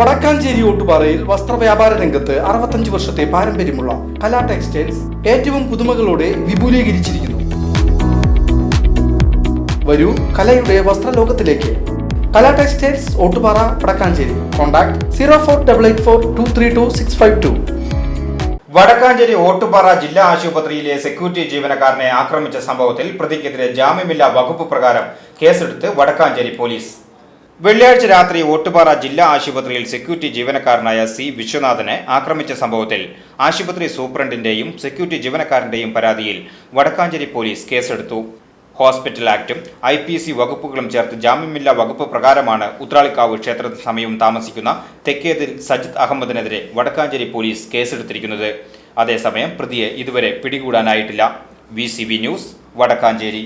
വടക്കാഞ്ചേരി ഓട്ടുപാറയിൽ വസ്ത്രവ്യാപാര രംഗത്ത് അറുപത്തഞ്ച് വർഷത്തെ പാരമ്പര്യമുള്ള കലാ ടെക്സ്റ്റൈൽസ് ഏറ്റവും പുതുമകളോടെ വിപുലീകരിച്ചിരിക്കുന്നു. വരൂ കലയുടെ വസ്ത്രലോകത്തിലേക്ക്. Kala textiles Ottupara Vadakkanchery. Contact zero four double eight four two three two six five two. Vadakkanchery Ottupara ജില്ലാ ആശുപത്രിയിലെ സെക്യൂരിറ്റി ജീവനക്കാരനെ ആക്രമിച്ച സംഭവത്തിൽ പ്രതിക്കെതിരെ ജാമ്യമില്ലാ വകുപ്പ് പ്രകാരം കേസെടുത്ത് വടക്കാഞ്ചേരി പോലീസ്. വെള്ളിയാഴ്ച രാത്രി ഓട്ടുപാറ ജില്ലാ ആശുപത്രിയിൽ സെക്യൂരിറ്റി ജീവനക്കാരനായ സി വിശ്വനാഥനെ ആക്രമിച്ച സംഭവത്തിൽ ആശുപത്രി സൂപ്രണ്ടിന്റെയും സെക്യൂരിറ്റി ജീവനക്കാരന്റെയും പരാതിയിൽ വടക്കാഞ്ചേരി പോലീസ് കേസെടുത്തു. ഹോസ്പിറ്റൽ ആക്ടും ഐ പി സി വകുപ്പുകളും ചേർത്ത് ജാമ്യമില്ലാ വകുപ്പ് പ്രകാരമാണ് ഉത്രാളിക്കാവ് ക്ഷേത്രത്തിൽ സമീപം താമസിക്കുന്ന തെക്കേതിൽ സജിത് അഹമ്മദിനെതിരെ വടക്കാഞ്ചേരി പോലീസ് കേസെടുത്തിരിക്കുന്നത്. അതേസമയം പ്രതിയെ ഇതുവരെ പിടികൂടാനായിട്ടില്ല. V news Vadakkanchery.